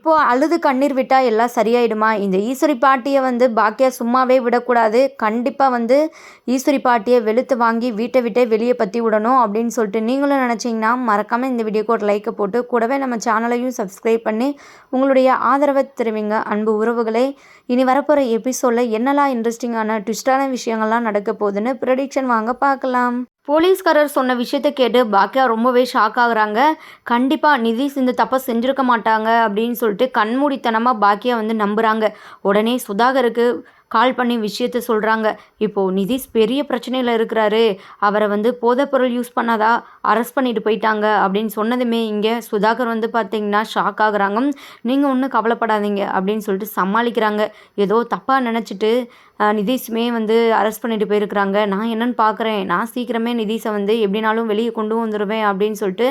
இப்போது அழுது கண்ணீர் விட்டால் எல்லாம் சரியாயிடுமா? இந்த ஈஸ்வரி பாட்டியை வந்து பாக்கியா சும்மாவே விடக்கூடாது. கண்டிப்பாக வந்து ஈஸ்வரி பாட்டியை வெளுத்து வாங்கி வீட்டை விட்டே வெளியே பற்றி விடணும் அப்படின்னு சொல்லிட்டு நீங்களும் நினச்சிங்கன்னா மறக்காமல் இந்த வீடியோக்கு ஒரு லைக்கை போட்டு கூடவே நம்ம சேனலையும் சப்ஸ்கிரைப் பண்ணி உங்களுடைய ஆதரவை தெரிவிங்க. அன்பு உறவுகளே இனி வரப்போகிற எபிசோடில் என்னெல்லாம் இன்ட்ரெஸ்டிங்கான ட்விஸ்டான விஷயங்கள்லாம் நடக்க போகுதுன்னு ப்ரெடிக்ஷன் வாங்க பார்க்கலாம். போலீஸ்காரர் சொன்ன விஷயத்த கேட்டு பாக்கியா ரொம்பவே ஷாக் ஆகுறாங்க. கண்டிப்பாக நிதிஷ் இந்த தப்பை செஞ்சுருக்க மாட்டாங்க அப்படின்னு சொல்லிட்டு கண்மூடித்தனமாக பாக்கியா வந்து நம்புகிறாங்க உடனே சுதாகருக்கு கால் பண்ணி விஷயத்த சொல்கிறாங்க இப்போது நிதிஷ் பெரிய பிரச்சனையில் இருக்கிறாரு. அவரை வந்து போதைப்பொருள் யூஸ் பண்ணாதா அரெஸ்ட் பண்ணிட்டு போயிட்டாங்க அப்படின்னு சொன்னதுமே இங்கே சுதாகர் வந்து பார்த்தீங்கன்னா ஷாக் ஆகுறாங்க. நீங்கள் ஒன்றும் கவலைப்படாதீங்க அப்படின்னு சொல்லிட்டு சமாளிக்கிறாங்க. ஏதோ தப்பாக நினச்சிட்டு நிதிஷுமே வந்து அரெஸ்ட் பண்ணிட்டு போயிருக்கிறாங்க. நான் என்னன்னு பார்க்குறேன் நான் சீக்கிரமே நிதிஷை வந்து எப்படினாலும் வெளியே கொண்டு வந்துடுவேன் அப்படின்னு சொல்லிட்டு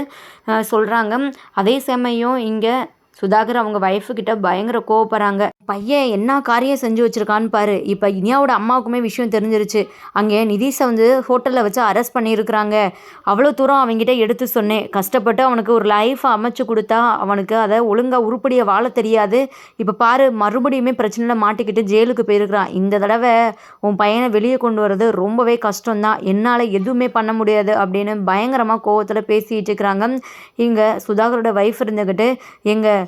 சொல்கிறாங்க அதே சமயம் இங்கே சுதாகர் அவங்க ஒய்ஃபுக்கிட்ட பயங்கர கோவப்படுறாங்க. பையன் என்ன காரியம் செஞ்சு வச்சிருக்கான்னு பாரு. இப்போ இனியாவோட அம்மாவுக்குமே விஷயம் தெரிஞ்சிருச்சு. அங்கே நிதிஷை வந்து ஹோட்டலில் வச்சு அரெஸ்ட் பண்ணியிருக்கிறாங்க. அவ்வளோ தூரம் அவங்ககிட்ட எடுத்து சொன்னேன். கஷ்டப்பட்டு அவனுக்கு ஒரு லைஃப்பை அமைச்சு கொடுத்தா அவனுக்கு அதை ஒழுங்காக உருப்படியை வாழ தெரியாது. இப்போ பாரு மறுபடியுமே பிரச்சனையில் மாட்டிக்கிட்டு ஜெயிலுக்கு போயிருக்கிறான். இந்த தடவை உன் பையனை வெளியே கொண்டு வர்றது ரொம்பவே கஷ்டம்தான். என்னால் எதுவுமே பண்ண முடியாது அப்படின்னு பயங்கரமாக கோவத்தில் பேசிகிட்டு இருக்கிறாங்க. இங்கே சுதாகரோட ஒய்ஃப் இருந்துக்கிட்டு எங்கள்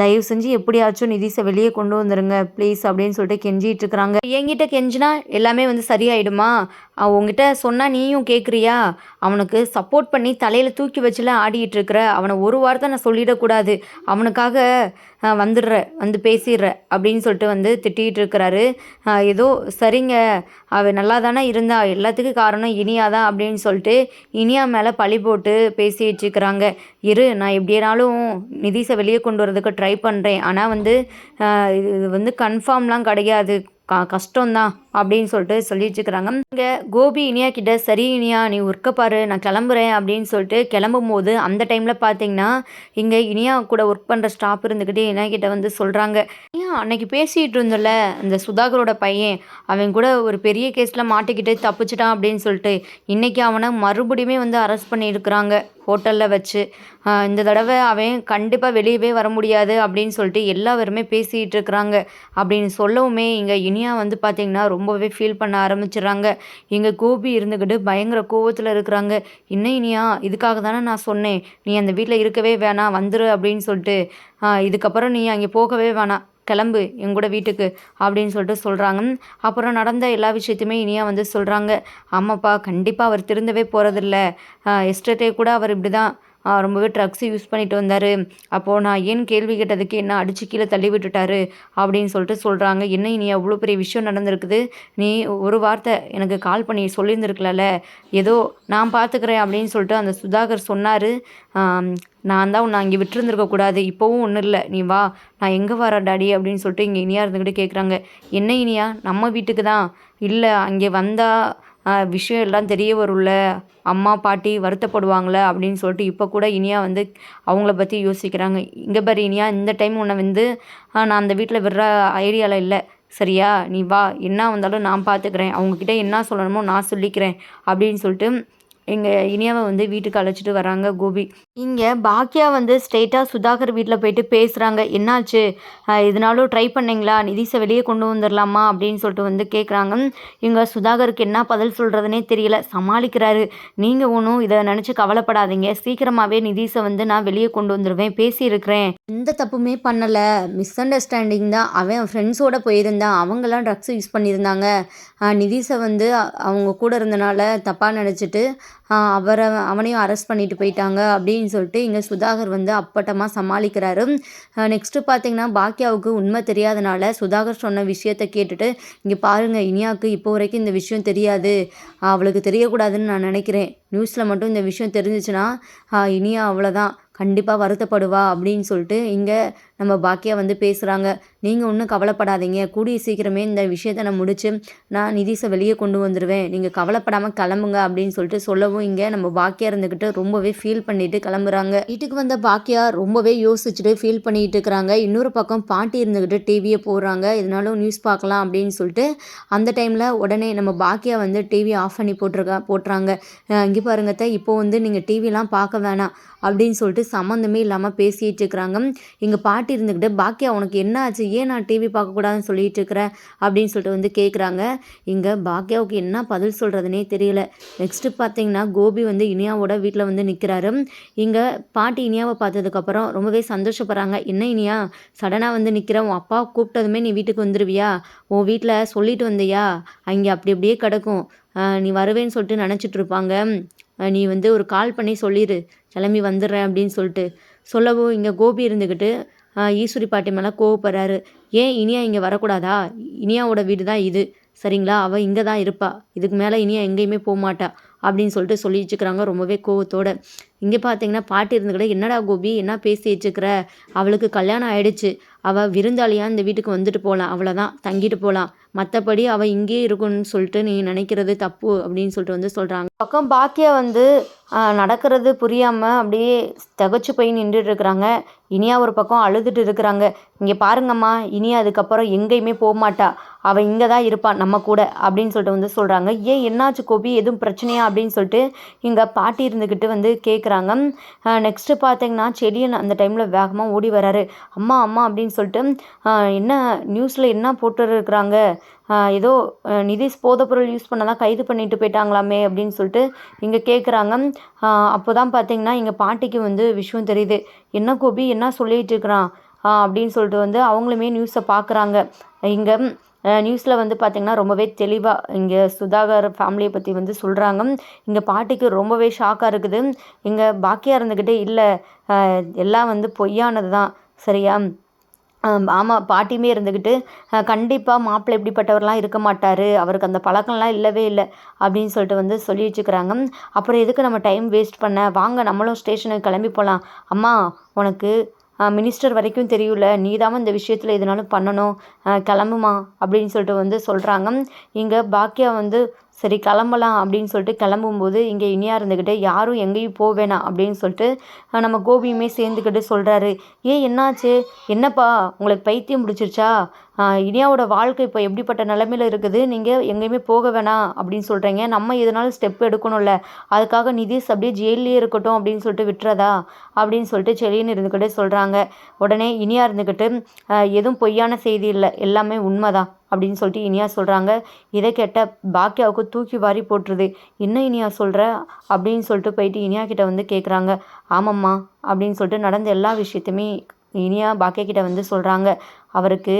தயவு செஞ்சு எப்படியாச்சும் நிதிஷை வெளியே கொண்டு வந்துடுங்க ப்ளீஸ் அப்படின்னு சொல்லிட்டு கெஞ்சிட்டு இருக்கிறாங்க. என்கிட்ட கெஞ்சினா எல்லாமே வந்து சரியாயிடுமா? உங்ககிட்ட சொன்னால் நீயும் கேட்குறியா அவனுக்கு சப்போர்ட் பண்ணி தலையில் தூக்கி வச்சுலாம் ஆடிட்டு இருக்கிற அவனை ஒரு வாரத்தை நான் சொல்லிடக்கூடாது அவனுக்காக வந்துடுற வந்து பேசிடுற அப்படின்னு சொல்லிட்டு வந்து திட்டிகிட்டு இருக்கிறாரு. ஏதோ சரிங்க அவ நல்லா தானே இருந்தா எல்லாத்துக்கும் காரணம் இனியா தான் அப்படின்னு சொல்லிட்டு இனியா மேலே பழி போட்டு பேசிட்டு இருக்கிறாங்க. இரு நான் எப்படினாலும் நிதிஷை வெளியே கொண்டு வரதுக்கு ட்ரை பண்ணுறேன் ஆனால் வந்து இது வந்து கன்ஃபார்ம்லாம் கிடையாது. க கஷ்டம்தான். அப்படின்னு சொல்லிட்டு சொல்லிட்டு இருக்கிறாங்க. இங்கே கோபி இனியா கிட்ட சரி இனியா நீ ஒர்க்க பாரு நான் கிளம்புறேன் அப்படின்னு சொல்லிட்டு கிளம்பும் போது அந்த டைமில் பார்த்தீங்கன்னா இங்கே இனியா கூட ஒர்க் பண்ணுற ஸ்டாஃப் இருந்துக்கிட்டு இனியா கிட்ட வந்து சொல்கிறாங்க ஏன் அன்னைக்கு பேசிகிட்டு இருந்தோம்ல அந்த சுதாகரோட பையன் அவன் கூட ஒரு பெரிய கேஸில் மாட்டிக்கிட்டு தப்பிச்சிட்டான் அப்படின்னு சொல்லிட்டு இன்றைக்கி அவனை மறுபடியுமே வந்து அரெஸ்ட் பண்ணியிருக்கிறாங்க ஹோட்டலில் வச்சு. இந்த தடவை அவன் கண்டிப்பாக வெளியவே வர முடியாது அப்படின்னு சொல்லிட்டு எல்லாருமே பேசிகிட்டு இருக்கிறாங்க. அப்படின்னு சொல்லவுமே இங்கே இனியா வந்து பார்த்திங்கன்னா ரொம்பவே ஃபீல் பண்ண ஆரம்பிச்சிடுறாங்க. எங்கள் கோபி இருந்துக்கிட்டு பயங்கர கோவத்தில் இருக்கிறாங்க. இன்னும் இனியா? இதுக்காக தானே நான் சொன்னேன். நீ அந்த வீட்டில் இருக்கவே வேணாம். வந்துரு அப்படின்னு சொல்லிட்டு இதுக்கப்புறம் நீ அங்கே போகவே வேணாம். கிளம்பு. எங்கூட வீட்டுக்கு அப்படின்னு சொல்லிட்டு சொல்கிறாங்க அப்புறம் நடந்த எல்லா விஷயத்தையுமே இனியாக வந்து சொல்கிறாங்க ஆமாப்பா கண்டிப்பாக அவர் திருந்தவே போகிறதில்ல எஸ்டர்டே கூட அவர் இப்படி தான் ரொம்பவே ட்ரக்ஸ் யூஸ் பண்ணிட்டு வந்தார். அப்போது நான் ஏன் கேள்வி கேட்டதுக்கு என்ன அடித்து கீழே தள்ளி விட்டுட்டாரு அப்படின்னு சொல்லிட்டு சொல்கிறாங்க என்ன நீ அவ்வளோ பெரிய விஷயம் நடந்திருக்குது? நீ ஒரு வார்த்தை எனக்கு கால் பண்ணி சொல்லியிருந்துருக்கல ஏதோ நான் பார்த்துக்கிறேன் அப்படின்னு சொல்லிட்டு அந்த சுதாகர் சொன்னார். நான் தான் உன்னை அங்கே விட்டுருந்துருக்கக்கூடாது இப்போவும் ஒன்றும் இல்லை. நீ வா. நான் எங்கே வர டாடி அப்படின்னு சொல்லிட்டு இங்கே இனியா இருந்துக்கிட்டு கேட்குறாங்க என்ன இனியா? நம்ம வீட்டுக்கு தான். இல்லை அங்கே வந்தால் விஷயம் எல்லாம் தெரிய வரும்ல. அம்மா பாட்டி வருத்தப்படுவாங்களே அப்படின்னு சொல்லிட்டு இப்போ கூட இனியா வந்து அவங்கள பற்றி யோசிக்கிறாங்க. இங்கே பாரு இனியா இந்த டைம் உன்னை வந்து நான் அந்த வீட்டில் விடுற ஐடியாவில் இல்லை. சரியா? நீ வா. என்ன வந்தாலும் நான் பார்த்துக்கிறேன் அவங்கக்கிட்ட என்ன சொல்லணுமோ நான் சொல்லிக்கிறேன் அப்படின்னு சொல்லிட்டு எங்கள் இனியாவை வந்து வீட்டுக்கு அழைச்சிட்டு வராங்க கோபி. இங்கே பாக்கியா வந்து ஸ்ட்ரெயிட்டாக சுதாகர் வீட்டில் போயிட்டு பேசுகிறாங்க என்னாச்சு? இதனாலும் ட்ரை பண்ணிங்களா? நிதிஷை வெளியே கொண்டு வந்துடலாமா அப்படின்னு சொல்லிட்டு வந்து கேட்குறாங்க இங்கே சுதாகருக்கு என்ன பதில் சொல்கிறதுனே தெரியல. சமாளிக்கிறாரு. நீங்கள் ஒன்றும் இதை நினச்சி கவலைப்படாதீங்க. சீக்கிரமாகவே நிதிஷை வந்து நான் வெளியே கொண்டு வந்துடுவேன் பேசியிருக்கிறேன். எந்த தப்புமே பண்ணலை. மிஸ் அண்டர்ஸ்டாண்டிங் தான். அவன் ஃப்ரெண்ட்ஸோடு போயிருந்தான். அவங்களாம் ட்ரக்ஸ் யூஸ் பண்ணியிருந்தாங்க. நிதிஷை வந்து அவங்க கூட இருந்தனால தப்பாக நினச்சிட்டு அவரை அவனையும் அரெஸ்ட் பண்ணிட்டு போயிட்டாங்க அப்படின்னு சொல்லிட்டு இங்கே சுதாகர் வந்து அப்பட்டமாக சமாளிக்கிறாரு. நெக்ஸ்ட்டு பார்த்தீங்கன்னா பாக்கியாவுக்கு உண்மை தெரியாதனால சுதாகர் சொன்ன விஷயத்த கேட்டுட்டு இங்கே பாருங்கள் இனியாவுக்கு இப்போ வரைக்கும் இந்த விஷயம் தெரியாது. அவளுக்கு தெரியக்கூடாதுன்னு நான் நினைக்கிறேன். நியூஸில் மட்டும் இந்த விஷயம் தெரிஞ்சிச்சுன்னா இனியா அவ்வளோதான் கண்டிப்பாக வருத்தப்படுவா அப்படின்னு சொல்லிட்டு இங்கே நம்ம பாக்கியா வந்து பேசுகிறாங்க நீங்கள் ஒன்றும் கவலைப்படாதீங்க. கூடிய சீக்கிரமே இந்த விஷயத்தை நான் முடிச்சு நான் நிதிஷை வெளியே கொண்டு வந்துடுவேன் நீங்கள் கவலைப்படாமல் கிளம்புங்க அப்படின்னு சொல்லிட்டு சொல்லவும் இங்கே நம்ம பாக்கியா இருந்துக்கிட்டு ரொம்பவே ஃபீல் பண்ணிட்டு கிளம்புறாங்க. வீட்டுக்கு வந்த பாக்கியா ரொம்பவே யோசிச்சுட்டு ஃபீல் பண்ணிட்டு இருக்கிறாங்க. இன்னொரு பக்கம் பாட்டி இருந்துக்கிட்டு டிவியை போடுறாங்க. இதனாலும் நியூஸ் பார்க்கலாம் அப்படின்னு சொல்லிட்டு அந்த டைமில் உடனே நம்ம பாக்கியா வந்து டிவி ஆஃப் பண்ணி போட்டிருக்கா போட்டுறாங்க. இங்கே பாருங்கத்த இப்போ வந்து நீங்கள் டிவிலாம் பார்க்க வேணாம். அப்படின்னு சொல்லிட்டு சம்மந்தமே இல்லாமல் பேசிகிட்டு இருக்கிறாங்க எங்கள் பாட்டி இருந்துக்கிட்டு பாக்கியா உனக்கு என்ன ஆச்சு? ஏன் நான் டிவி பார்க்கக்கூடாதுன்னு சொல்லிட்டு இருக்கிறேன் அப்படின்னு சொல்லிட்டு வந்து கேட்குறாங்க இங்கே பாக்கியாவுக்கு என்ன பதில் சொல்கிறதுனே தெரியல. நெக்ஸ்ட்டு பார்த்தீங்கன்னா கோபி வந்து இனியாவோட வீட்டில் வந்து நிற்கிறாரு இங்கே பாட்டி இனியாவை பார்த்ததுக்கப்புறம் ரொம்பவே சந்தோஷப்படுறாங்க. என்ன இனியா? சடனாக வந்து நிற்கிற உன் அப்பா கூப்பிட்டதுமே நீ வீட்டுக்கு வந்துடுவியா உன் வீட்டில் சொல்லிட்டு வந்தியா? அங்கே அப்படி அப்படியே கிடக்கும். நீ வருவேன்னு சொல்லிட்டு நினச்சிட்டு இருப்பாங்க. நீ வந்து ஒரு கால் பண்ணி சொல்லிடு கிளம்பி வந்துடுறேன் அப்படின்னு சொல்லிட்டு சொல்லவும் இங்கே கோபி இருந்துக்கிட்டு ஈஸ்வரி பாட்டி மேலே கோவப்படுறாரு. ஏன் இனியா இங்கே வரக்கூடாதா? இனியாவோட வீடு தான் இது. சரிங்களா? அவள் இங்கே தான் இருப்பா. இதுக்கு மேலே இனியா எங்கேயுமே போக மாட்டா அப்படின்னு சொல்லிட்டு சொல்லி ரொம்பவே கோவத்தோடு. இங்கே பார்த்தீங்கன்னா பாட்டி இருந்துக்கிட்ட என்னடா கோபி என்ன பேசி வச்சுக்கிற அவளுக்கு கல்யாணம் ஆயிடுச்சு. அவள் விருந்தாளியாக இந்த வீட்டுக்கு வந்துட்டு போகலாம் அவ்வளோதான் தங்கிட்டு போகலாம் மற்றபடி அவள் இங்கேயே இருக்கணும்னு சொல்லிட்டு நீ நினைக்கிறது தப்பு அப்படின்னு சொல்லிட்டு வந்து சொல்கிறாங்க பக்கம் பாக்கியா வந்து நடக்கிறது புரியாமல் அப்படியே தகச்சு போய் நின்றுட்டு இருக்கிறாங்க. இனியா ஒரு பக்கம் அழுதுட்டு இருக்கிறாங்க. இங்கே பாருங்கம்மா இனியா அதுக்கப்புறம் எங்கேயுமே போக மாட்டா. அவள் இங்கே தான் இருப்பாள் நம்ம கூட அப்படின்னு சொல்லிட்டு வந்து சொல்கிறாங்க ஏன் என்னாச்சு கோபி? எதுவும் பிரச்சனையா? அப்படின்னு சொல்லிட்டு இங்கே பாட்டி இருந்துக்கிட்டு வந்து கேட்குறாங்க நெக்ஸ்ட்டு பார்த்தீங்கன்னா செடியன் அந்த டைமில் வேகமாக ஓடி வராரு. அம்மா அம்மா அப்படின்னு சொல்லிட்டு என்ன நியூஸில் என்ன போட்டுருக்குறாங்க ஏதோ நிதிஷ் போதைப்பொருள் யூஸ் பண்ணதான் கைது பண்ணிட்டு போயிட்டாங்களாமே அப்படின்னு சொல்லிட்டு இங்கே கேட்குறாங்க அப்போ தான் பார்த்தீங்கன்னா எங்கள் பாட்டிக்கு வந்து விஷயம் தெரியுது. என்ன கோபி என்ன சொல்லிகிட்டு இருக்கிறான்? அப்படின்னு சொல்லிட்டு வந்து அவங்களுமே நியூஸை பார்க்குறாங்க. இங்கே நியூஸில் வந்து பார்த்திங்கன்னா ரொம்பவே தெளிவாக இங்கே சுதாகர் ஃபேமிலியை பற்றி வந்து சொல்கிறாங்க இங்கே பாட்டிக்கு ரொம்பவே ஷாக்காக இருக்குது. இங்கே பாக்கியாக இருந்துக்கிட்டே இல்லை. எல்லாம் வந்து பொய்யானது தான் சரியா ஆமாம் பாட்டியுமே இருந்துக்கிட்டு கண்டிப்பாக மாப்பிள்ளை இப்படிப்பட்டவர்லாம் இருக்க மாட்டார். அவருக்கு அந்த பழக்கம்லாம் இல்லவே இல்லை அப்படின்னு சொல்லிட்டு வந்து சொல்லி வச்சுக்கிறாங்க அப்புறம் எதுக்கு நம்ம டைம் வேஸ்ட் பண்ண? வாங்க நம்மளும் ஸ்டேஷனுக்கு கிளம்பி போகலாம் அம்மா உனக்கு மினிஸ்டர் வரைக்கும் தெரியல நீ தான் இந்த விஷயத்தில் எதுனாலும் பண்ணணும். கிளம்புமா? அப்படின்னு சொல்லிட்டு வந்து சொல்கிறாங்க இங்கே பாக்கியா வந்து சரி கிளம்பலாம் அப்படின்னு சொல்லிட்டு கிளம்பும்போது இங்கே இனியா இருந்துக்கிட்டு யாரும் எங்கேயும் போக வேணாம் அப்படின்னு சொல்லிட்டு நம்ம கோபியுமே சேர்ந்துக்கிட்டு சொல்கிறாரு ஏன் என்னாச்சு? என்னப்பா? உங்களுக்கு பைத்தியம் பிடிச்சிருச்சா? இனியாவோட வாழ்க்கை இப்போ எப்படிப்பட்ட நிலமையில் இருக்குது? நீங்கள் எங்கேயுமே போக வேணாம் அப்படின்னு சொல்கிறீங்க நம்ம எதனாலும் ஸ்டெப் எடுக்கணும்ல. அதுக்காக நிதிஷ் அப்படியே ஜெயிலே இருக்கட்டும் அப்படின்னு சொல்லிட்டு விட்டுறதா? அப்படின்னு சொல்லிட்டு செலின்னு இருந்துக்கிட்டே சொல்கிறாங்க உடனே இனியா இருந்துக்கிட்டு எதுவும் பொய்யான செய்தி இல்லை. எல்லாமே உண்மைதான். அப்படின்னு சொல்லிட்டு இனியா சொல்கிறாங்க இதை கேட்ட பாக்கியாவுக்கு தூக்கி வாரி போட்டுருது. என்ன இனியா சொல்கிற அப்படின்னு சொல்லிட்டு போயிட்டு இனியா கிட்ட வந்து கேட்குறாங்க ஆமாம்மா அப்படின்னு சொல்லிட்டு நடந்த எல்லா விஷயத்தையுமே இனியா பாக்கியா கிட்ட வந்து சொல்கிறாங்க அவருக்கு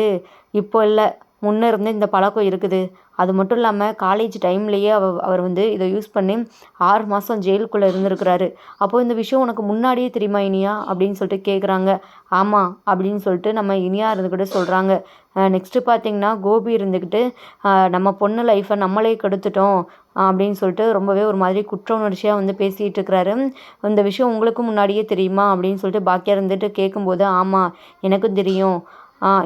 இப்போ இல்லை முன்னே இருந்தே இந்த பழக்கம் இருக்குது. அது மட்டும் இல்லாமல் காலேஜ் டைம்லேயே அவ அவர் வந்து இதை யூஸ் பண்ணி ஆறு மாதம் ஜெயிலுக்குள்ளே இருந்திருக்கிறாரு. அப்போது இந்த விஷயம் உனக்கு முன்னாடியே தெரியுமா இனியா? அப்படின்னு சொல்லிட்டு கேட்குறாங்க ஆமாம் அப்படின்னு சொல்லிட்டு நம்ம இனியா இருந்துக்கிட்டு சொல்கிறாங்க நெக்ஸ்ட்டு பார்த்தீங்கன்னா கோபி இருந்துக்கிட்டு நம்ம பொண்ணு லைஃப்பை நம்மளே கெடுத்துட்டோம் அப்படின்னு சொல்லிட்டு ரொம்பவே ஒரு மாதிரி குற்ற உணர்ச்சியாக வந்து பேசிகிட்டு இருக்கிறாரு. இந்த விஷயம் உங்களுக்கும் முன்னாடியே தெரியுமா? அப்படின்னு சொல்லிட்டு பாக்கியாக இருந்துட்டு கேட்கும்போது ஆமாம் எனக்கும் தெரியும்.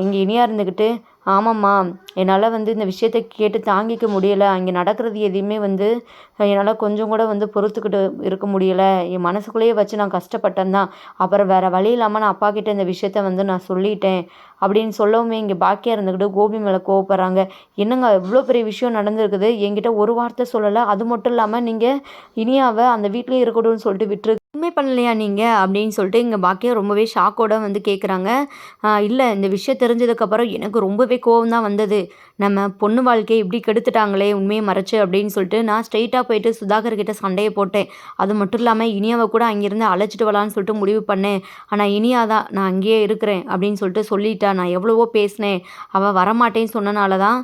இங்கே இனியா இருந்துக்கிட்டு ஆமாம்மா. என்னால் வந்து இந்த விஷயத்த கேட்டு தாங்கிக்க முடியலை. அங்கே நடக்கிறது எதையுமே வந்து என்னால் கொஞ்சம் கூட வந்து பொறுத்துக்கிட்டு இருக்க முடியலை. என் மனசுக்குள்ளேயே வச்சு நான் கஷ்டப்பட்டேன் தான். அப்புறம் வேறு வழி இல்லாமல் நான் அப்பாகிட்ட இந்த விஷயத்த வந்து நான் சொல்லிட்டேன். அப்படின்னு சொல்லவுமே இங்கே பாக்கியாக இருந்துக்கிட்டு கோபி மேலே கோவப்படுறாங்க. என்னங்க இவ்வளோ பெரிய விஷயம் நடந்திருக்குது? என்கிட்ட ஒரு வார்த்தை சொல்லலை. அது மட்டும் இல்லாமல் நீங்கள் இனியாவை அந்த வீட்லேயே இருக்கட்டும்னு சொல்லிட்டு விட்டுரு உண்மை பண்ணலையா நீங்கள் அப்படின்னு சொல்லிட்டு இங்கே பாக்கியா ரொம்பவே ஷாக்கோட வந்து கேட்குறாங்க இல்லை இந்த விஷயம் தெரிஞ்சதுக்கப்புறம் எனக்கு ரொம்பவே கோவம் தான் வந்தது. நம்ம பொண்ணு வாழ்க்கையை இப்படி கெடுத்துட்டாங்களே உண்மையை மறைச்சு அப்படின்னு சொல்லிட்டு நான் ஸ்ட்ரெயிட்டாக போயிட்டு சுதாகர் கிட்ட சண்டையை போட்டேன். அது மட்டும் இல்லாமல் இனியாவை கூட அங்கேருந்து அழைச்சிட்டு வரலான்னு சொல்லிட்டு முடிவு பண்ணேன். ஆனால் இனியா தான் நான் அங்கேயே இருக்கிறேன் அப்படின்னு சொல்லிட்டு சொல்லிட்டா. நான் எவ்வளவோ பேசினேன். அவள் வரமாட்டேன்னு சொன்னனால தான்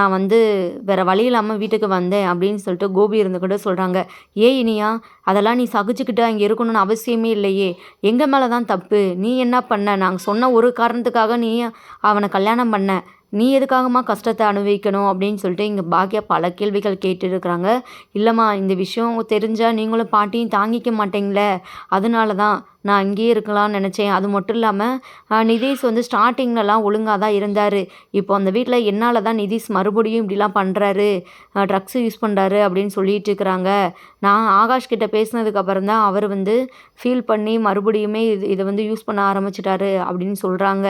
நான் வந்து வேறு வழி இல்லாமல் வீட்டுக்கு வந்தேன் அப்படின்னு சொல்லிட்டு கோபி இருந்துக்கிட்டு சொல்கிறாங்க ஏ இனியா அதெல்லாம் நீ சகிச்சுக்கிட்டு அங்கே இருக்கணும்னு அவசியமே இல்லையே. எங்கள் மேலே தான் தப்பு? நீ என்ன பண்ண? நாங்கள் சொன்ன ஒரு காரணத்துக்காக நீ அவனை கல்யாணம் பண்ண. நீ எதுக்காகம்மா கஷ்டத்தை அனுபவிக்கணும் அப்படின்னு சொல்லிட்டு இங்கே பாக்கியா பல கேள்விகள் கேட்டுருக்குறாங்க. இல்லைம்மா இந்த விஷயம் தெரிஞ்சால் நீங்களும் பாட்டியும் தாங்கிக்க மாட்டீங்களே. அதனால தான் நான் அங்கேயே இருக்கலாம்னு நினச்சேன். அது மட்டும் இல்லாமல் நிதிஷ் வந்து ஸ்டார்டிங்லலாம் ஒழுங்காக தான் இருந்தார். இப்போ அந்த வீட்டில் என்னால் தான் நிதிஷ் மறுபடியும் இப்படிலாம் பண்ணுறாரு ட்ரக்ஸ் யூஸ் பண்ணுறாரு அப்படின்னு சொல்லிட்டு இருக்கிறாங்க. நான் ஆகாஷ் கிட்ட பேசினதுக்கப்புறம் தான் அவர் வந்து ஃபீல் பண்ணி மறுபடியுமே இது இதை வந்து யூஸ் பண்ண ஆரம்பிச்சிட்டாரு அப்படின்னு சொல்கிறாங்க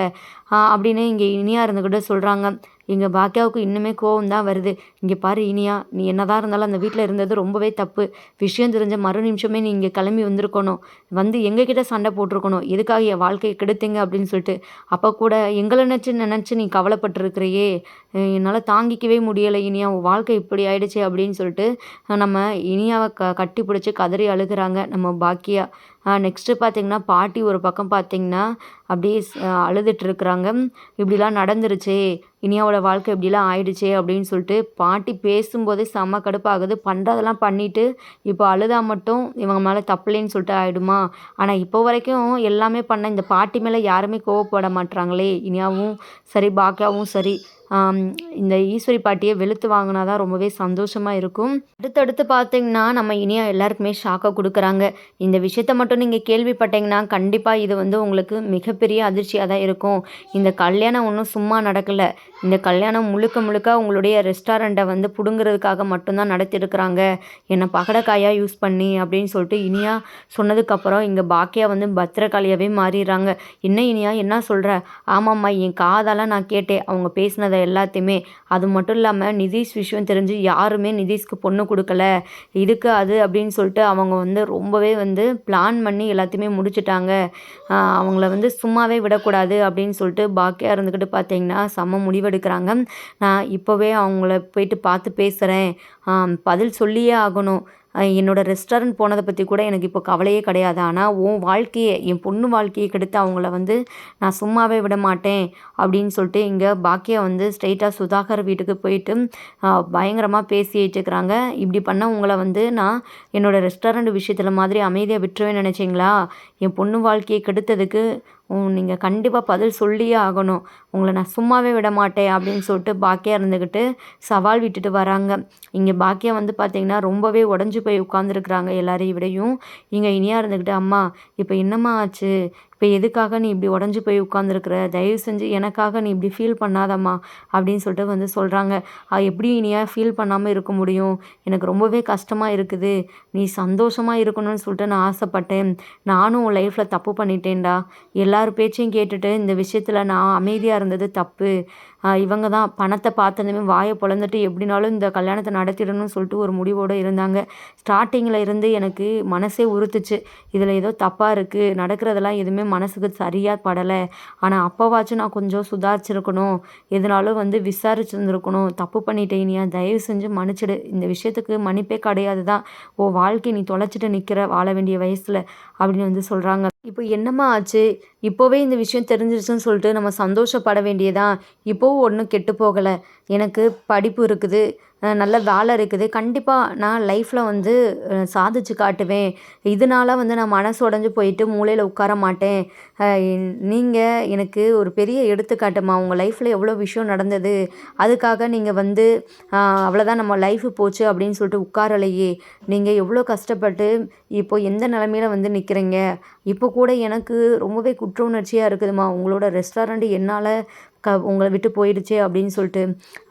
அப்படின்னு இங்கே இனியாக இருந்துக்கிட்டு சொல்கிறாங்க இங்கே பாக்கியாவுக்கு இன்னுமே கோவம் தான் வருது. இங்கே பாரு இனியா நீ என்னதான் இருந்தாலும் அந்த வீட்டில் இருந்தது ரொம்பவே தப்பு. விஷயம் தெரிஞ்ச மறு நிமிஷமே நீ இங்கே கிளம்பி வந்திருக்கணும். வந்து எங்ககிட்ட சண்டை போட்டிருக்கணும். எதுக்காக என் வாழ்க்கையை கெடுத்தீங்க அப்படின்னு சொல்லிட்டு. அப்போ கூட எங்களை நினச்சி நினச்சி நீ கவலைப்பட்டிருக்கிறையே. என்னால் தாங்கிக்கவே முடியலை இனியா உன் வாழ்க்கை இப்படி ஆயிடுச்சு அப்படின்னு சொல்லிட்டு நம்ம இனியாவை க கட்டி பிடிச்சி கதறி அழுகிறாங்க நம்ம பாக்கியா. நெக்ஸ்ட்டு பார்த்திங்கன்னா பாட்டி ஒரு பக்கம் பார்த்திங்கன்னா அப்படியே அழுதுட்டு இருக்கிறாங்க. இப்படிலாம் நடந்துருச்சே இனியாவோட வாழ்க்கை இப்படிலாம் ஆயிடுச்சே அப்படின்னு சொல்லிட்டு பாட்டி பேசும்போதே செம்ம கடுப்பாகுது. பண்ணுறதெல்லாம் பண்ணிவிட்டு இப்போ அழுதா மட்டும் இவங்க மேலே தப்பில்லைன்னு சொல்லிட்டு ஆகிடுமா ஆனால் இப்போ வரைக்கும் எல்லாமே பண்ண இந்த பாட்டி மேலே யாருமே கோவப்பட மாட்டுறாங்களே இனியாவும் சரி பாக்கியாவும் சரி. இந்த ஈஸ்வரி பாட்டியை வெளுத்து வாங்கினா தான் ரொம்பவே சந்தோஷமாக இருக்கும். அடுத்தடுத்து பார்த்தீங்கன்னா நம்ம இனியா எல்லாருக்குமே ஷாக்கை கொடுக்குறாங்க. இந்த விஷயத்த மட்டும் நீங்கள் கேள்விப்பட்டீங்கன்னா கண்டிப்பாக இது வந்து உங்களுக்கு மிகப்பெரிய அதிர்ச்சியாக தான் இருக்கும். இந்த கல்யாணம் ஒன்றும் சும்மா நடக்கலை. இந்த கல்யாணம் முழுக்க முழுக்க உங்களுடைய ரெஸ்டாரண்ட்டை வந்து பிடுங்கிறதுக்காக மட்டும்தான் நடத்தியிருக்கிறாங்க என்னை பகடக்காயாக யூஸ் பண்ணி அப்படின்னு சொல்லிட்டு இனியா சொன்னதுக்கப்புறம் இங்கே பாக்கியா வந்து பத்திரக்காளியாகவே மாறிடுறாங்க. என்ன இனியா என்ன சொல்கிற ஆமாம்மா என் காதெல்லாம் நான் கேட்டேன். அவங்க பேசினதை எல்லாத்தையுமே. அது மட்டும் இல்லாமல் நிதிஷ் விஷயம் தெரிஞ்சு யாருமே நிதிஷ்க்கு பொண்ணு கொடுக்கல. இதுக்கு அது அப்படின்னு சொல்லிட்டு அவங்க வந்து ரொம்பவே வந்து பிளான் பண்ணி எல்லாத்தையுமே முடிச்சுட்டாங்க. அவங்கள வந்து சும்மாவே விடக்கூடாது அப்படின்னு சொல்லிட்டு பாக்கியாக இருந்துக்கிட்டு பார்த்தீங்கன்னா செம்ம முடிவெடுக்கிறாங்க. நான் இப்போவே அவங்கள போயிட்டு பார்த்து பேசுகிறேன் பதில் சொல்லியே ஆகணும். என்னோடய ரெஸ்டாரண்ட் போனதை பற்றி கூட எனக்கு இப்போ கவலையே கிடையாது. ஆனால் உன் வாழ்க்கையை என் பொண்ணு வாழ்க்கையை கெடுத்து அவங்கள வந்து நான் சும்மாவே விட மாட்டேன் அப்படின்னு சொல்லிட்டு இங்கே பாக்கியா வந்து ஸ்ட்ரெயிட்டாக சுதாகர் வீட்டுக்கு போயிட்டு பயங்கரமாக பேசிட்டு இருக்கிறாங்க இப்படி பண்ண உங்களை வந்து நான் என்னோடய ரெஸ்டாரண்ட் விஷயத்தில் மாதிரி அமைதியாக விட்டுருவேன் நினச்சிங்களா? என் பொண்ணு வாழ்க்கையை கெடுத்ததுக்கு நீங்கள் கண்டிப்பாக பதில் சொல்லியே ஆகணும். உங்களை நான் சும்மாவே விட மாட்டேன் அப்படின்னு சொல்லிட்டு பாக்கியா இருந்துக்கிட்டு சவால் விட்டுட்டு வராங்க. இங்கே பாக்கியா வந்து பார்த்திங்கன்னா ரொம்பவே உடஞ்சி போய் உட்காந்துருக்குறாங்க எல்லாரையும் விடையும். இங்கே இனியா இருந்துக்கிட்டு அம்மா இப்போ என்னம்மா ஆச்சு? இப்போ எதுக்காக நீ இப்படி உடஞ்சி போய் உட்காந்துருக்குற தயவு செஞ்சு எனக்காக நீ இப்படி ஃபீல் பண்ணாதம்மா அப்படின்னு சொல்லிட்டு வந்து சொல்கிறாங்க எப்படி இனியா ஃபீல் பண்ணாமல் இருக்க முடியும்? எனக்கு ரொம்பவே கஷ்டமாக இருக்குது. நீ சந்தோஷமாக இருக்கணும்னு சொல்லிட்டு நான் ஆசைப்பட்டேன். நானும் உன் லைஃப்பில் தப்பு பண்ணிட்டேன்டா. எல்லார் பேச்சையும் கேட்டுட்டு இந்த விஷயத்தில் நான் அமைதியாக இருந்தது தப்பு. இவங்க தான் பணத்தை பார்த்ததுமே வாயை பிளந்துட்டு எப்படினாலும் இந்த கல்யாணத்தை நடத்திடணும்னு சொல்லிட்டு ஒரு முடிவோடு இருந்தாங்க. ஸ்டார்டிங்கில் இருந்து எனக்கு மனசே உறுத்துச்சு. இதில் ஏதோ தப்பாக இருக்குது நடக்கிறதெல்லாம் எதுவுமே மனசுக்கு சரியாக படலை. ஆனால் அப்போவாச்சும் நான் கொஞ்சம் சுதாரிச்சிருக்கணும். எதனாலும் வந்து விசாரிச்சிருந்துருக்கணும். தப்பு பண்ணிட்டேன் இனியா தயவு செஞ்சு மன்னிச்சிடு. இந்த விஷயத்துக்கு மன்னிப்பே கிடையாது தான் ஓ வாழ்க்கை நீ தொலைச்சிட்டு நிற்கிற வாழ வேண்டிய வயசில் அப்படின்னு வந்து சொல்கிறாங்க இப்போ என்னம்மா ஆச்சு? இப்போவே இந்த விஷயம் தெரிஞ்சிருச்சுன்னு சொல்லிட்டு நம்ம சந்தோஷப்பட வேண்டியதான் இப்போவும் ஒன்றும் கெட்டு போகலை. எனக்கு படிப்பு இருக்குது. நல்ல வேலை இருக்குது. கண்டிப்பாக நான் லைஃப்பில் வந்து சாதிச்சு காட்டுவேன். இதனால வந்து நான் மனசு உடஞ்சி போயிட்டு மூலையில் உட்கார மாட்டேன். நீங்கள் எனக்கு ஒரு பெரிய எடுத்துக்காட்டுமா? உங்கள் லைஃப்பில் எவ்வளோ விஷயம் நடந்தது? அதுக்காக நீங்கள் வந்து அவ்வளோதான் நம்ம லைஃபு போச்சு அப்படின்னு சொல்லிட்டு உட்காரலையே. நீங்கள் எவ்வளோ கஷ்டப்பட்டு இப்போ எந்த நிலமையில வந்து நிற்கிறீங்க இப்போ கூட எனக்கு ரொம்பவே குற்ற உணர்ச்சியாக இருக்குதுமா உங்களோட ரெஸ்டாரண்ட் என்னால் க உங்களை விட்டு போயிடுச்சே அப்படின்னு சொல்லிட்டு.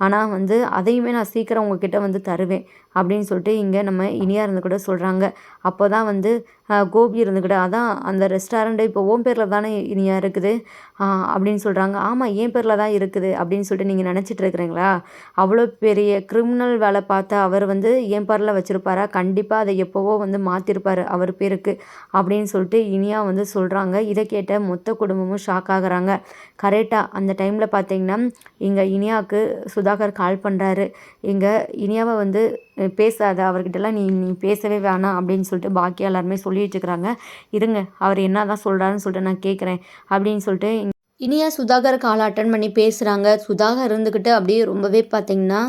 ஆனால் வந்து அதையுமே நான் சீக்கிரம் உங்ககிட்ட வந்து தருவேன். அப்படின்னு சொல்லிட்டு இங்கே நம்ம இனியா இருந்து கூட சொல்கிறாங்க அப்போ தான் வந்து கோபி இருந்துக்கிட்டு அதான் அந்த ரெஸ்டாரண்ட்டு இப்போ ஓம் பேரில் தானே இனியா இருக்குது? அப்படின்னு சொல்கிறாங்க ஆமாம் என் பேரில் தான் இருக்குது அப்படின்னு சொல்லிட்டு நீங்கள் நினச்சிட்டு இருக்கிறீங்களா? அவ்வளோ பெரிய கிரிமினல் வேலை பார்த்த அவர் வந்து என் பேரில் வச்சுருப்பாரா? கண்டிப்பாக அதை எப்போவோ வந்து மாற்றிருப்பார் அவர் பேருக்கு அப்படின்னு சொல்லிட்டு இனியா வந்து சொல்கிறாங்க இதை கேட்ட மொத்த குடும்பமும் ஷாக் ஆகுறாங்க. கரெக்டாக அந்த டைமில் பார்த்தீங்கன்னா இங்கே இனியாவுக்கு சுதாகர் கால் பண்ணுறாரு இங்கே இனியாவை வந்து பேசாத அவர்கிட்டலாம் நீ நீ பேசவே வேணாம் அப்படின்னு சொல்லிட்டு பாக்கியா எல்லாருமே சொல்லிட்டு இருக்கிறாங்க இருங்க அவர் என்ன தான் சொல்கிறாருன்னு சொல்லிட்டு நான் கேட்குறேன் அப்படின்னு சொல்லிட்டு இனியா சுதாகர் கால் அட்டன் பண்ணி பேசுகிறாங்க சுதாகர் இருந்துக்கிட்டு அப்படியே ரொம்பவே பார்த்தீங்கன்னா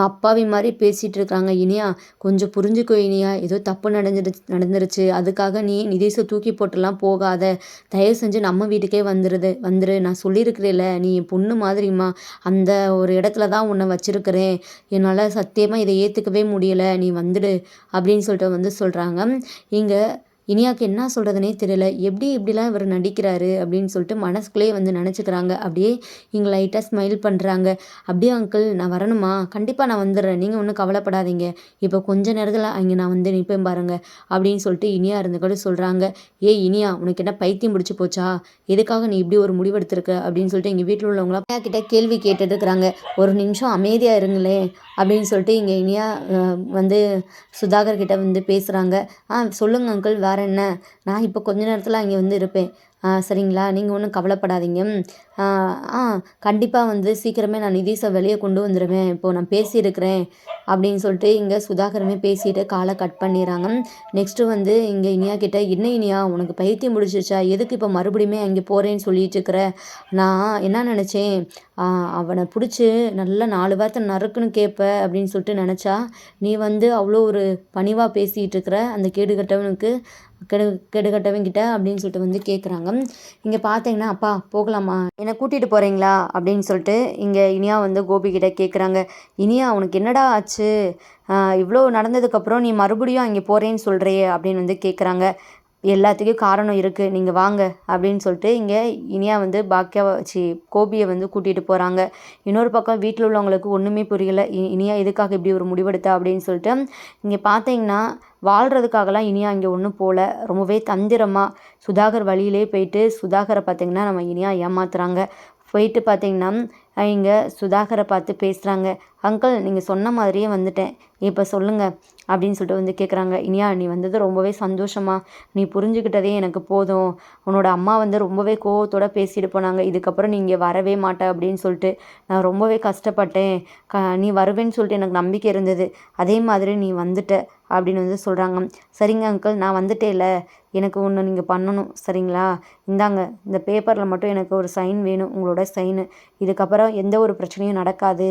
அப்பாவி மாதிரி பேசிகிட்டு இருக்காங்க இனியா. கொஞ்சம் புரிஞ்சுக்கோ இனியா. ஏதோ தப்பு நடந்துருச்சு நடந்துருச்சு. அதுக்காக நீ நிதேச தூக்கி போட்டுலாம் போகாத. தயவு செஞ்சு நம்ம வீட்டுக்கே வந்துடுது வந்துரு. நான் சொல்லியிருக்கிறேன்ல நீ என் பொண்ணு மாதிரிம்மா. அந்த ஒரு இடத்துல தான் உன்னை வச்சுருக்கிறேன். என்னால் சத்தியமாக இதை ஏற்றுக்கவே முடியலை. நீ வந்துடு அப்படின்னு சொல்லிட்டு வந்து சொல்கிறாங்க இங்கே இனியாவுக்கு என்ன சொல்கிறதுனே தெரியல. எப்படி இப்படிலாம் இவர் நடிக்கிறாரு அப்படின்னு சொல்லிட்டு மனசுக்குள்ளேயே வந்து நினச்சிக்கிறாங்க. அப்படியே இங்கே லைட்டாக ஸ்மைல் பண்ணுறாங்க அப்படியே அங்கிள் நான் வரணுமா? கண்டிப்பாக நான் வந்துடுறேன். நீங்கள் ஒன்றும் கவலைப்படாதீங்க. இப்போ கொஞ்ச நேரத்தில் அங்கே நான் வந்து நிற்பேன் பாருங்க. அப்படின்னு சொல்லிட்டு இனியா இருந்து கூட சொல்கிறாங்க ஏ இனியா உனக்கு என்ன பைத்தியம் பிடிச்சி போச்சா? எதுக்காக நீ இப்படி ஒரு முடிவெடுத்திருக்க அப்படின்னு சொல்லிட்டு எங்கள் வீட்டில் உள்ளவங்களாம் கிட்ட கேள்வி கேட்டுட்டு இருக்கிறாங்க ஒரு நிமிஷம் அமைதியாக இருங்களே அப்படின்னு சொல்லிட்டு இங்கே இனியா வந்து சுதாகர் கிட்ட வந்து பேசுகிறாங்க ஆ சொல்லுங்க அங்கிள் வேறு என்ன? நான் இப்போ கொஞ்ச நேரத்தில் அங்கே வந்து இருப்பேன். சரிங்களா? நீங்கள் ஒன்றும் கவலைப்படாதீங்க. ஆ ஆ கண்டிப்பாக வந்து சீக்கிரமே நான் நிதிஷை வெளியே கொண்டு வந்துடுவேன் இப்போது நான் பேசியிருக்கிறேன் அப்படின்னு சொல்லிட்டு இங்கே சுதாகரமே பேசிட்டு காலை கட் பண்ணிடுறாங்க. நெக்ஸ்ட்டு வந்து இங்கே இனியா கிட்ட என்ன இனியா? உனக்கு பைத்தியம் முடிச்சிருச்சா எதுக்கு இப்போ மறுபடியுமே அங்கே போகிறேன்னு சொல்லிட்டு இருக்கிற? நான் என்ன நினச்சேன்? அவனை பிடிச்சி நல்லா நாலு வார்த்தை நறுக்குன்னு கேட்ப அப்படின்னு சொல்லிட்டு நினச்சா நீ வந்து அவ்வளோ ஒரு பணிவாக பேசிகிட்டு இருக்கிற அந்த கேடு கட்டவனுக்கு கெடு கெடுகட்டவங்கிட்ட அப்படின்னு சொல்லிட்டு வந்து கேட்குறாங்க இங்கே பார்த்தீங்கன்னா அப்பா போகலாமா? என்னை கூட்டிகிட்டு போகிறீங்களா அப்படின்னு சொல்லிட்டு இங்கே இனியா வந்து கோபிக்கிட்ட கேட்குறாங்க இனியா உனக்கு என்னடா ஆச்சு? இவ்வளோ நடந்ததுக்கப்புறம் நீ மறுபடியும் அங்கே போகிறேன்னு சொல்கிறியே அப்படின்னு வந்து கேட்குறாங்க எல்லாத்துக்கும் காரணம் இருக்குது நீங்கள் வாங்க அப்படின்னு சொல்லிட்டு இங்கே இனியா வந்து பாக்கியாவை சி கோபியை வந்து கூட்டிகிட்டு போகிறாங்க இன்னொரு பக்கம் வீட்டில் உள்ளவங்களுக்கு ஒன்றுமே புரியல. இ- இனியா எதுக்காக இப்படி ஒரு முடிவெடுத்தா அப்படின்னு சொல்லிட்டு இங்கே பார்த்தீங்கன்னா வாழ்கிறதுக்காகலாம் இனியா இங்கே ஒன்றும் போகல ரொம்பவே தந்திரமாக சுதாகர் வழியிலே போயிட்டு சுதாகரை பார்த்திங்கன்னா நம்ம இனியா ஏமாத்துறாங்க. போயிட்டு பார்த்தீங்கன்னா இங்கே சுதாகரை பார்த்து பேசுகிறாங்க அங்கிள் நீங்கள் சொன்ன மாதிரியே வந்துட்டேன். இப்போ சொல்லுங்கள் அப்படின்னு சொல்லிட்டு வந்து கேட்குறாங்க இனியா நீ வந்தது ரொம்பவே சந்தோஷமா. நீ புரிஞ்சுக்கிட்டதே எனக்கு போதும். உன்னோட அம்மா வந்து ரொம்பவே கோவத்தோடு பேசிட்டு போனாங்க. இதுக்கப்புறம் நீ இங்கே வரவே மாட்ட அப்படின்னு சொல்லிட்டு நான் ரொம்பவே கஷ்டப்பட்டேன். க நீ வருவேன்னு சொல்லிட்டு எனக்கு நம்பிக்கை இருந்தது. அதே மாதிரி நீ வந்துட்ட அப்படின்னு வந்து சொல்கிறாங்க சரிங்க அங்கிள். நான் வந்துட்டேல எனக்கு ஒன்று நீங்கள் பண்ணணும். சரிங்களா? இந்தாங்க இந்த பேப்பரில் மட்டும் எனக்கு ஒரு சைன் வேணும் உங்களோட சைனு இதுக்கப்புறம் எந்த ஒரு பிரச்சனையும் நடக்காது.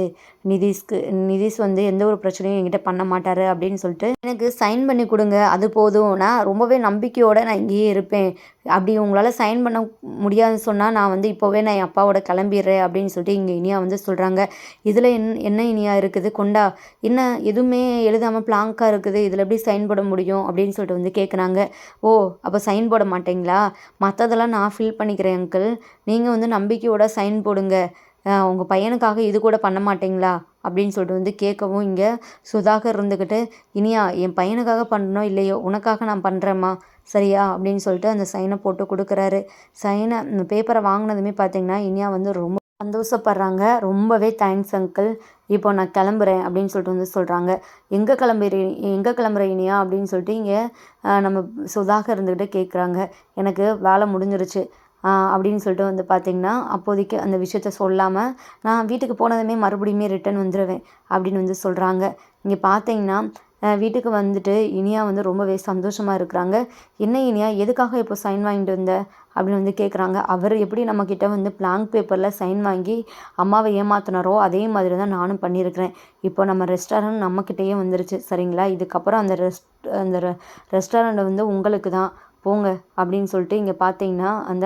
நிதிஷ்க்கு நிதிஷ் வந்து எந்த ஒரு பிரச்சனையும் என்கிட்ட பண்ண மாட்டார் அப்படின்னு சொல்லிட்டு எனக்கு சைன் பண்ணி கொடுங்க அது போதும். நான் ரொம்பவே நம்பிக்கையோடு நான் இங்கேயே இருப்பேன். அப்படி உங்களால் சைன் பண்ண முடியாதுன்னு சொன்னால் நான் வந்து இப்போவே நான் என் அப்பாவோட கிளம்பிடுறேன் அப்படின்னு சொல்லிட்டு இங்கே இனியா வந்து சொல்கிறாங்க இதில் என் என்ன இனியா இருக்குது? கொண்டா என்ன எதுவுமே எழுதாமல் பிளாங்காக இருக்குது. இதில் எப்படி சைன் போட முடியும் அப்படின்னு சொல்லிட்டு வந்து கேட்குறாங்க ஓ அப்போ சைன் போட மாட்டீங்களா? மற்றதெல்லாம் நான் ஃபில் பண்ணிக்கிறேன் அங்கிள் நீங்கள் வந்து நம்பிக்கையோட சைன் போடுங்க. உங்கள் பையனுக்காக இது கூட பண்ண மாட்டிங்களா? அப்படின்னு சொல்லிட்டு வந்து கேட்கவும் இங்கே சுதாகர் இருந்துக்கிட்டு இனியா என் பையனுக்காக பண்ணணும் இல்லையோ உனக்காக நான் பண்ணுறேம்மா சரியா? அப்படின்னு சொல்லிட்டு அந்த சைனை போட்டு கொடுக்குறாரு. சைனை இந்த பேப்பரை வாங்கினதுமே பார்த்தீங்கன்னா இனியா வந்து ரொம்ப சந்தோஷப்படுறாங்க. ரொம்பவே தேங்க்ஸ் அங்கிள் இப்போ நான் கிளம்புறேன் அப்படின்னு சொல்லிட்டு வந்து சொல்கிறாங்க எங்கே கிளம்புறீ எங்கே கிளம்புற இனியா அப்படின்னு சொல்லிட்டு இங்கே நம்ம சுதாகர் இருந்துக்கிட்டு கேட்குறாங்க எனக்கு வேலை முடிஞ்சிருச்சு. அப்படின்னு சொல்லிட்டு வந்து பார்த்தீங்கன்னா அப்போதைக்கு அந்த விஷயத்த சொல்லாமல் நான் வீட்டுக்கு போனதுமே மறுபடியுமே ரிட்டர்ன் வந்துடுவேன் அப்படின்னு வந்து சொல்கிறாங்க இங்கே பார்த்தீங்கன்னா வீட்டுக்கு வந்துட்டு இனியா வந்து ரொம்பவே சந்தோஷமாக இருக்கிறாங்க. என்ன இனியா எதுக்காக இப்போ சைன் வாங்கிட்டு வந்த? அப்படின்னு வந்து கேட்குறாங்க அவர் எப்படி நம்மக்கிட்ட வந்து பிளாங்க் பேப்பரில் சைன் வாங்கி அம்மாவை ஏமாத்தினாரோ அதே மாதிரி தான் நானும் பண்ணியிருக்கிறேன் இப்போ நம்ம ரெஸ்டாரண்ட் நம்மக்கிட்டேயே வந்துருச்சு. சரிங்களா? இதுக்கப்புறம் அந்த ரெஸ்ட் அந்த ரெஸ்டாரண்ட் வந்து உங்களுக்கு தான் போங்க அப்படின்னு சொல்லிட்டு இங்கே பார்த்தீங்கன்னா அந்த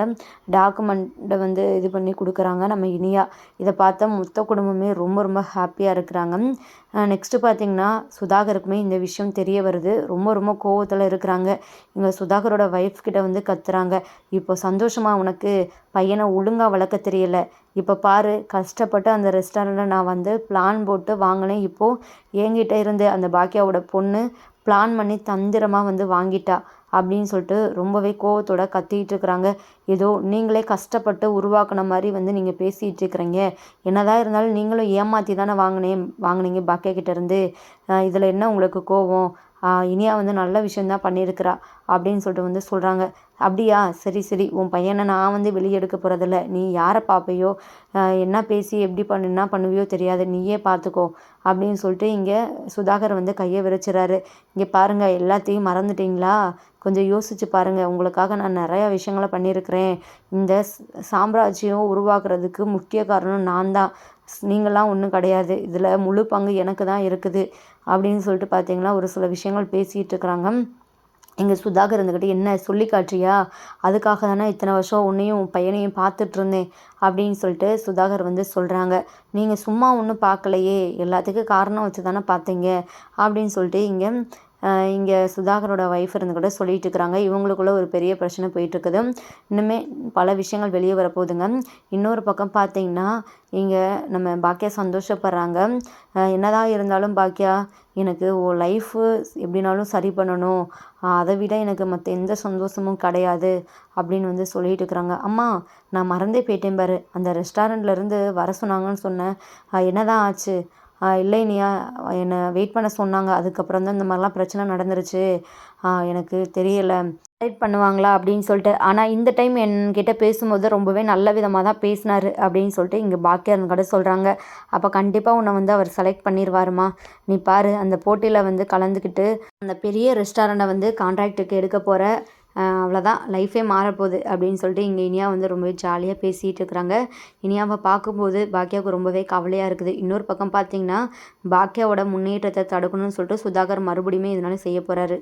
டாக்குமெண்ட்டை வந்து இது பண்ணி கொடுக்குறாங்க. நம்ம இனியா இதை பார்த்தா மொத்த குடும்பமே ரொம்ப ரொம்ப ஹாப்பியாக இருக்கிறாங்க. நெக்ஸ்ட்டு பார்த்தீங்கன்னா சுதாகருக்குமே இந்த விஷயம் தெரிய வருது. ரொம்ப ரொம்ப கோவத்தில் இருக்கிறாங்க. இங்கே சுதாகரோட ஒய்ஃப் கிட்ட வந்து கத்துறாங்க. இப்போ சந்தோஷமாக உனக்கு பையனை ஒழுங்காக வளர்க்க தெரியல. இப்போ பாரு கஷ்டப்பட்டு அந்த ரெஸ்டாரண்ட்டில் நான் வந்து பிளான் போட்டு வாங்கினேன். இப்போது என்கிட்ட இருந்து அந்த பாக்கியாவோட பொண்ணு பிளான் பண்ணி தந்திரமாக வந்து வாங்கிட்டா. அப்படின்னு சொல்லிட்டு ரொம்பவே கோவத்தோட கத்திட்டு இருக்கிறாங்க. ஏதோ நீங்களே கஷ்டப்பட்டு உருவாக்குன மாதிரி வந்து நீங்கள் பேசிகிட்டு இருக்கிறீங்க. என்னதான் இருந்தாலும் நீங்களும் ஏமாற்றி தானே வாங்கினேன் வாங்குனீங்க பாக்கியா கிட்டேருந்து இதில் என்ன உங்களுக்கு கோவம்? இனியா வந்து நல்ல விஷயந்தான் பண்ணியிருக்கிறா அப்படின்னு சொல்லிட்டு வந்து சொல்கிறாங்க அப்படியா? சரி சரி. உன் பையனை நான் வந்து வெளியே எடுக்க போகிறதில்ல நீ யாரை பார்ப்பையோ? என்ன பேசி எப்படி பண்ணு என்ன பண்ணுவியோ தெரியாது. நீயே பார்த்துக்கோ அப்படின்னு சொல்லிட்டு இங்கே சுதாகர் வந்து கையை விரிச்சிறாரு. இங்கே பாருங்கள் எல்லாத்தையும் மறந்துட்டிங்களா? கொஞ்சம் யோசிச்சு பாருங்கள் உங்களுக்காக நான் நிறையா விஷயங்களை பண்ணியிருக்கிறேன். இந்த ஸ்- சாம்ராஜ்யம் உருவாக்குறதுக்கு முக்கிய காரணம் நான் தான். நீங்களாம் ஒன்றும் கிடையாது. இதில் முழு பங்கு எனக்கு தான் இருக்குது. அப்படின்னு சொல்லிட்டு பார்த்தீங்கன்னா ஒரு சில விஷயங்கள் பேசிகிட்டு இருக்கிறாங்க. எங்கள் சுதாகர் இருந்துக்கிட்டு என்ன சொல்லி காட்டியா அதுக்காக தானே இத்தனை வருஷம் உன்னையும் உன் பையனையும் பார்த்துட்ருந்தேன் அப்படின்னு சொல்லிட்டு சுதாகர் வந்து சொல்கிறாங்க நீங்கள் சும்மா ஒன்றும் பார்க்கலையே எல்லாத்துக்கும் காரணம் வச்சு தானே பார்த்தீங்க அப்படின்னு சொல்லிட்டு இங்கே இங்கே சுதாகரோட ஒய்ஃப் இருந்து கூட சொல்லிட்டு இருக்கிறாங்க இவங்களுக்குள்ள ஒரு பெரிய பிரச்சனை போயிட்டுருக்குது. இன்னுமே பல விஷயங்கள் வெளியே வரப்போகுதுங்க. இன்னொரு பக்கம் பார்த்தீங்கன்னா இங்கே நம்ம பாக்கியா சந்தோஷப்படுறாங்க. என்னதான் இருந்தாலும் பாக்கியா எனக்கு ஓ லைஃபு எப்படினாலும் சரி பண்ணணும். அதை விட எனக்கு மற்ற எந்த சந்தோஷமும் கிடையாது அப்படின்னு வந்து சொல்லிட்டு இருக்கிறாங்க அம்மா நான் மறந்தே போயிட்டேன் பாரு. அந்த ரெஸ்டாரண்ட்லேருந்து வர சொன்னாங்கன்னு சொன்னேன். என்னதான் ஆச்சு? இல்லை இனியா என்னை வெயிட் பண்ண சொன்னாங்க. அதுக்கப்புறம் தான் இந்த மாதிரிலாம் பிரச்சனை நடந்துருச்சு. எனக்கு தெரியலை. வெயிட் பண்ணுவாங்களா? அப்படின்னு சொல்லிட்டு. ஆனால் இந்த டைம் என்கிட்ட பேசும்போது ரொம்பவே நல்ல விதமாக தான் பேசினார் அப்படின்னு சொல்லிட்டு இங்கே பாக்கியாரன் கடை சொல்கிறாங்க அப்போ கண்டிப்பாக உன்னை வந்து அவர் செலக்ட் பண்ணிடுவாருமா நீ பாரு அந்த போட்டியில் வந்து கலந்துக்கிட்டு அந்த பெரிய ரெஸ்டாரண்ட்டை வந்து கான்ட்ராக்டுக்கு எடுக்க போகிற அவ்வளோதான் லைஃபே மாறப்போகுது அப்படின்னு சொல்லிட்டு இங்கே இனியா வந்து ரொம்பவே ஜாலியாக பேசிகிட்டு இருக்கிறாங்க. இனியாவை பார்க்கும்போது பாக்கியாவுக்கு ரொம்பவே கவலையாக இருக்குது. இன்னொரு பக்கம் பார்த்தீங்கன்னா பாக்கியாவோட முன்னேற்றத்தை தடுக்கணும்னு சொல்லிட்டு சுதாகர் மறுபடியுமே இதனால செய்ய போகிறாரு